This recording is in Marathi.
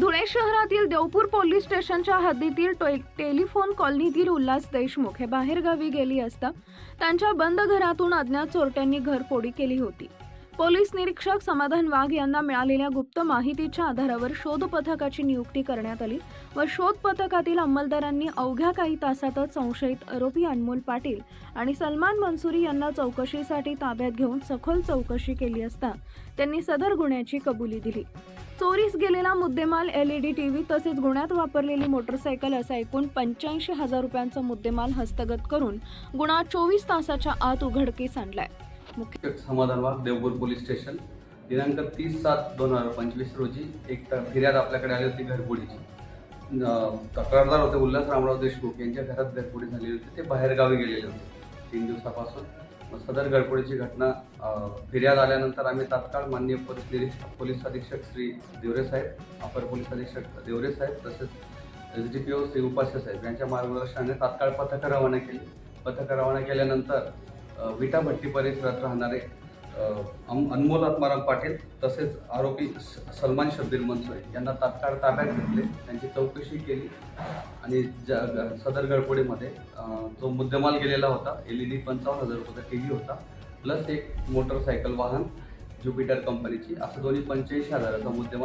धुळे शहरातील देवपूर पोलीस स्टेशनच्या हद्दीतील टो- टेलिफोन कॉलनीतील उल्हास देशमुख हे बाहेरगावी गेली असता त्यांच्या बंद घरातून अज्ञात चोरट्यांनी घरफोडी केली होती. पोलीस निरीक्षक समाधान वाघ यांना मिळालेल्या गुप्त माहितीच्या आधारावर शोध पथकाची नियुक्ती करण्यात आली व शोध पथकातील अंमलदारांनी अवघ्या काही तासातच संशयित आरोपी अनमोल पाटील आणि सलमान मंसुरी यांना चौकशीसाठी ताब्यात घेऊन सखोल चौकशी केली असता त्यांनी सदर गुन्ह्याची कबुली दिली. चोरीस गेलेला मुद्देमाल एलईडी टीव्ही तसेच गुन्ह्यात वापरलेली मोटरसायकल असा एकूण पंच्याऐंशी हजार रुपयांचा मुद्देमाल हस्तगत करून गुन्हा चोवीस तासाच्या आत उघडकीस आणलाय. मुख्य समाधान वाघ देवपूर पोलीस स्टेशन. दिनांक तीस सात दोन हजार पंचवीस रोजी एक फिर्याद आपल्याकडे आली होती घरफोडीची तक्रारदार होते उल्हास रामराव देशमुख. यांच्या घरात घरपुडी झालेली होती. ते बाहेरगावी गेलेले होते. तीन दिवसापासून. मग सदर गडबडीची घटना फिर्याद आल्यानंतर आम्ही तात्काळ माननीय पोलीस निरीक्षक पोलीस अधीक्षक श्री देवरे साहेब अपर पोलीस अधीक्षक देवरे साहेब तसेच S D P O Shri Upasya साहेब यांच्या मार्गदर्शनाने तात्काळ पथकं रवाना केली. पथकं रवाना केल्यानंतर विटाभट्टी परिसरात राहणारे अनमोल आत्माराम पाटील तसेच आरोपी स- सलमान शब्दीर मनसोय यांना तात्काळ ताब्यात घेतले. त्यांची चौकशी केली. आणि ज- सदर गडपुडीमध्ये जो मुद्देमाल गेलेला होता. एल ई डी पंचावन्न हजार रुपयाचा टी व्ही होता. प्लस एक मोटरसायकल वाहन ज्युपिटर कंपनीची. असं दोन्ही पंच्याऐंशी हजाराचा मुद्देमाल